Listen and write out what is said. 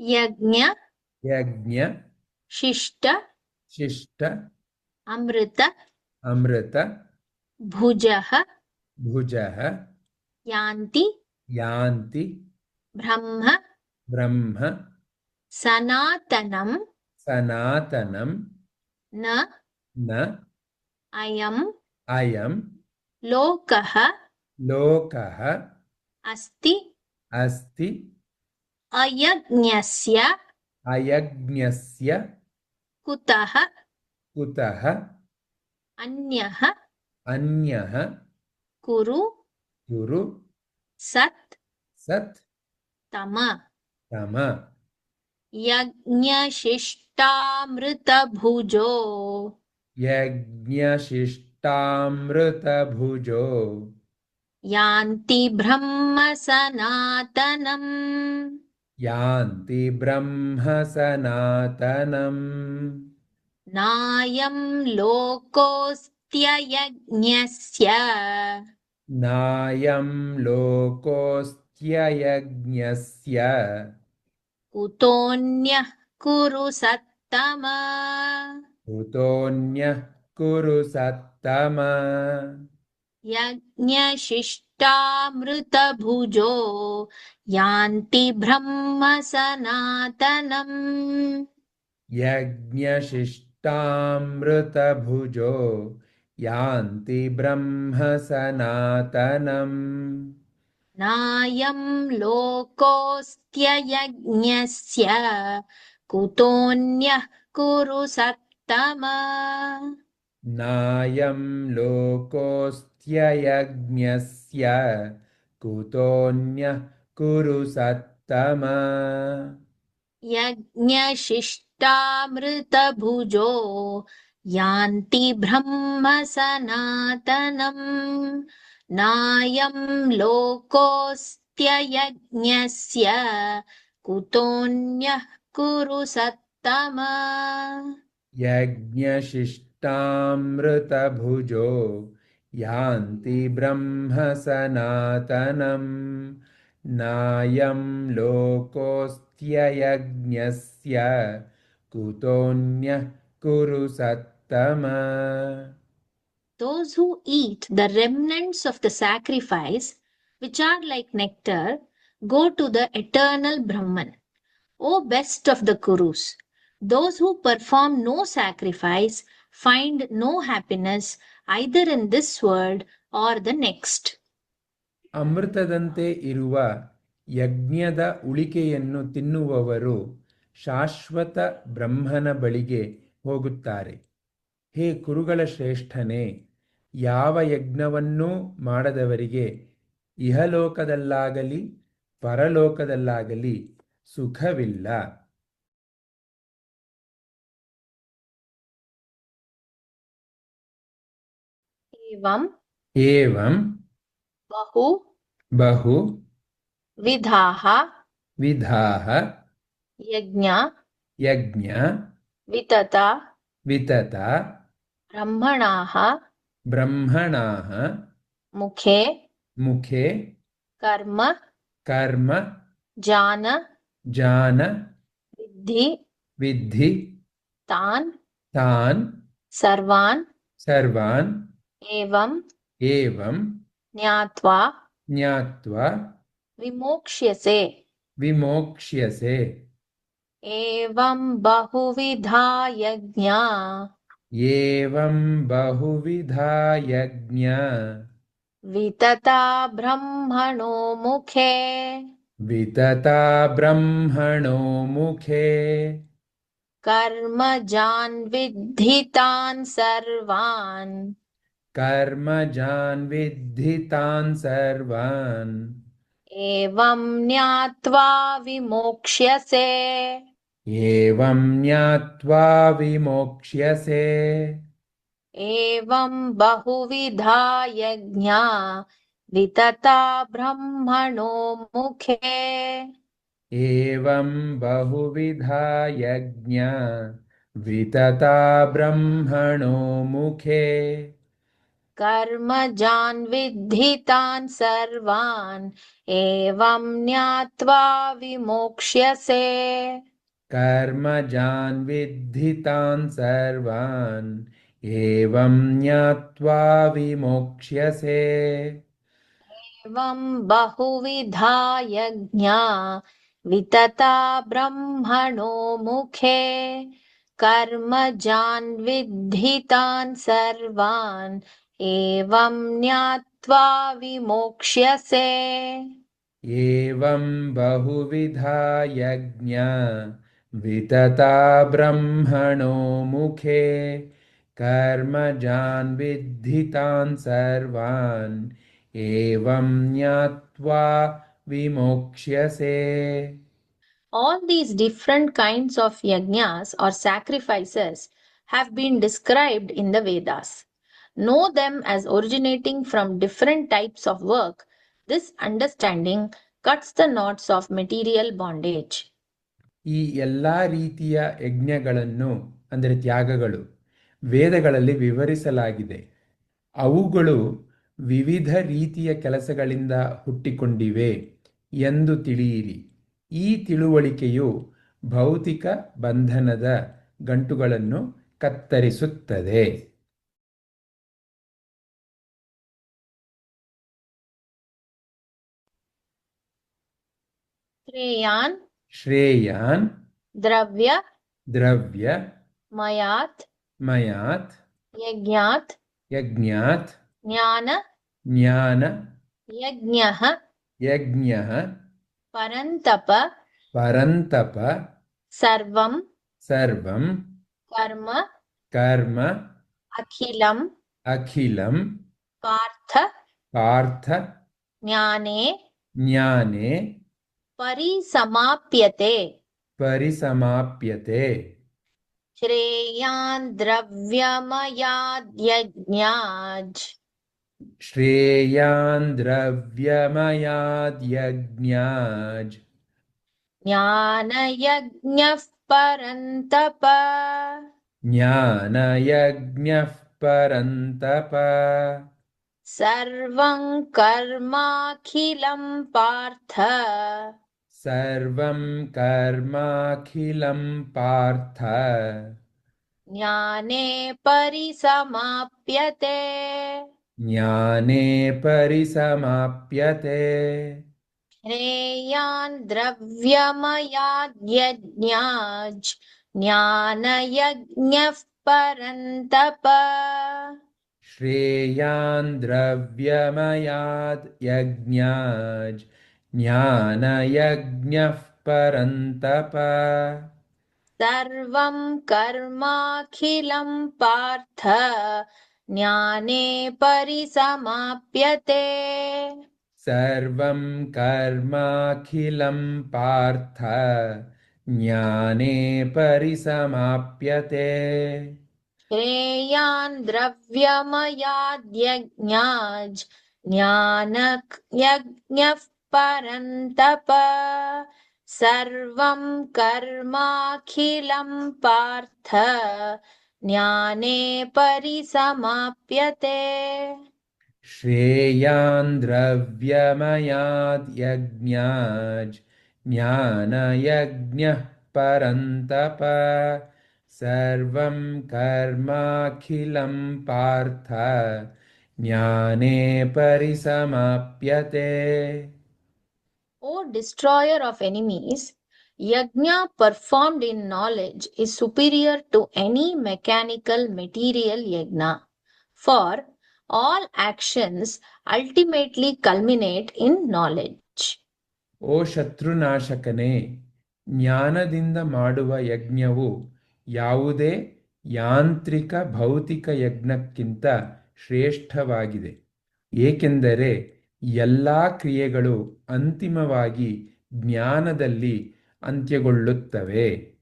यज्ञ यज्ञ शिष्ट शिष्ट अमृत अमृत भुजः भुजः यान्ति यान्ति ब्रह्म ब्रह्म सनातनं सनातनं न न अयम् अयं लोकः लोकः अस्ति अस्ति अयज्ञस्य अयज्ञस्य कुतः? कुतः? अन्यः अन्यः कुरु कुरु सत् सत् तम। तम। यज्ञशिष्टामृतभुजो। यज्ञशिष्टामृतभुजो। यान्ति ब्रह्म सनातनम् यान्ति ब्रह्म सनातनम् नायं लोकोऽस्त्ययज्ञस्य। नायं लोकोऽस्त्ययज्ञस्य। कुतोऽन्यः कुरु सत्तम। कुतोऽन्यः कुरु सत्तम यज्ञशिष्टामृतभुजो यान्ति ब्रह्म सनातनम् यज्ञशिष्टामृतभुजो यान्ति ब्रह्म सनातनम् नायं लोकोऽस्त्ययज्ञस्य कुतोऽन्यः कुरु सत्तम। नायं लोकोऽस्त्ययज्ञस्य कुतोऽन्यः कुरु सत्तम यज्ञशिष्टामृतभुजो यान्ति ब्रह्म सनातनम् नायं लोकोऽस्त्ययज्ञस्य कुतोऽन्यः कुरु सत्तम यज्ञशिष्टामृतभुजो यान्ति ब्रह्म सनातनम् नायं लोकोऽस्त्ययज्ञस्य कुतोऽन्यः कुरु सत्तम Those who eat the remnants of the sacrifice, which are like nectar, go to the eternal Brahman. O best of the Kurus, those who perform no sacrifice find no happiness either in this world or the next. ಅಮೃತದಂತೆ ಇರುವ ಯಜ್ಞದ ಉಳಿಕೆಯನ್ನು ತಿನ್ನುವವರು ಶಾಶ್ವತ ಬ್ರಹ್ಮನ ಬಳಿಗೆ ಹೋಗುತ್ತಾರೆ ಹೇ ಕುರುಗಳ ಶ್ರೇಷ್ಠನೇ, ಯಾವ ಯಜ್ಞವನ್ನೂ ಮಾಡದವರಿಗೆ ಇಹಲೋಕದಲ್ಲಾಗಲಿ, ಪರಲೋಕದಲ್ಲಾಗಲಿ ಸುಖವಿಲ್ಲ एवं एवं बहु बहु विधाः विधाः यज्ञ यज्ञ वितता वितता ब्रह्मणाः ब्रह्मणाः मुखे मुखे कर्म कर्म जान जान विद्धि विद्धि तान तान सर्वान सर्वान एवम् एवं ज्ञात्वा ज्ञात्वा विमोक्ष्यसे। विमोक्ष्यसे। एवं बहुविधा यज्ञा एवं बहुविधा यज्ञा वितता ब्रह्मणो मुखे। वितता ब्रह्मणो मुखे। कर्मजान् विद्धितान् सर्वान्। कर्मजान् विद्धि तान् सर्वान्। एवं ज्ञात्वा विमोक्ष्यसे। एवं ज्ञात्वा विमोक्ष्यसे। एवं बहुविधा यज्ञा वितता ब्रह्मणो मुखे। एवं बहुविधा यज्ञा वितता ब्रह्मणो मुखे कर्मजान् विद्धि तान् सर्वान् एवं ज्ञात्वा विमोक्ष्यसे। कर्मजान् विद्धि तान् सर्वान् एवं ज्ञात्वा विमोक्ष्यसे। एवं बहुविधा यज्ञा वितता ब्रह्मणो मुखे। कर्मजान् विद्धि तान् सर्वान् एवं ज्ञात्वा विमोक्ष्यसे। एवं बहुविधा यज्ञा वितता ब्रह्मणो मुखे। कर्मजान् विद्धि तान् सर्वान् एवं ज्ञात्वा विमोक्ष्यसे। All these different kinds of yajnas or sacrifices have been described in the Vedas. Know them as originating from different types of work. This understanding cuts the knots of material bondage. ಈ ಎಲ್ಲ ರೀತಿಯ ಯಜ್ಞಗಳನ್ನು, ಅಂದರೆ ತ್ಯಾಗಗಳು, ವೇದಗಳಲ್ಲಿ ವಿವರಿಸಲಾಗಿದೆ ಅವುಗಳು ವಿವಿಧ ರೀತಿಯ ಕೆಲಸಗಳಿಂದ ಹುಟ್ಟಿಕೊಂಡಿವೆ ಎಂದು ತಿಳಿಯಿರಿ ಈ ತಿಳುವಳಿಕೆಯು ಭೌತಿಕ ಬಂಧನದ ಗಂಟುಗಳನ್ನು ಕತ್ತರಿಸುತ್ತದೆ श्रेयान श्रेयान द्रव्य द्रव्य मयात मयात यज्ञात यज्ञात ज्ञान ज्ञान यज्ञ यज्ञ परंतप परंतप सर्वं सर्वं कर्म कर्म अखिलम् अखिलं पार्थ पार्थ ज्ञाने ज्ञाने परिसमाप्यते। परिसमाप्यते। श्रेयान् द्रव्यमयाद्यज्ञाज्। श्रेयान् द्रव्यमयाद्यज्ञाज्। ज्ञानयज्ञः परन्तप। ज्ञानयज्ञः परन्तप। सर्वं कर्माखिलं पार्थ। सर्वं कर्माखिलं पार्थ। ज्ञाने परिसमाप्यते। ज्ञाने परिसमाप्यते। श्रेयान् द्रव्यमयाद् ज्ञानयज्ञः परन्तप। श्रेयान् द्रव्यमयाद् यज्ञाज ज्ञानयज्ञः परन्तप सर्वं कर्माखिलं पार्थ ज्ञाने परिसमाप्यते। सर्वं कर्माखिलं पार्थ ज्ञाने परिसमाप्यते। श्रेयान् द्रव्यमयाद्यज्ञाज् ज्ञानयज्ञः परन्तप सर्वं कर्माखिलं पार्थ ज्ञाने परिसमाप्यते। श्रेयान् द्रव्यमयाद् यज्ञाज् ज्ञानयज्ञः परन्तप सर्वं कर्माखिलं पार्थ ज्ञाने परिसमाप्यते। O destroyer of enemies, yajna performed in knowledge is superior to any mechanical material yajna. For all actions ultimately culminate in knowledge. ಓ ಶತ್ರುನಾಶಕನೇ ಜ್ಞಾನದಿಂದ ಮಾಡುವ ಯಜ್ಞವು ಯಾವುದೇ ಯಾಂತ್ರಿಕ ಭೌತಿಕ ಯಜ್ಞಕ್ಕಿಂತ ಶ್ರೇಷ್ಠವಾಗಿದೆ ಏಕೆಂದರೆ ಎಲ್ಲ ಕ್ರಿಯೆಗಳು ಅಂತಿಮವಾಗಿ ಜ್ಞಾನದಲ್ಲಿ ಅಂತ್ಯಗೊಳ್ಳುತ್ತವೆ.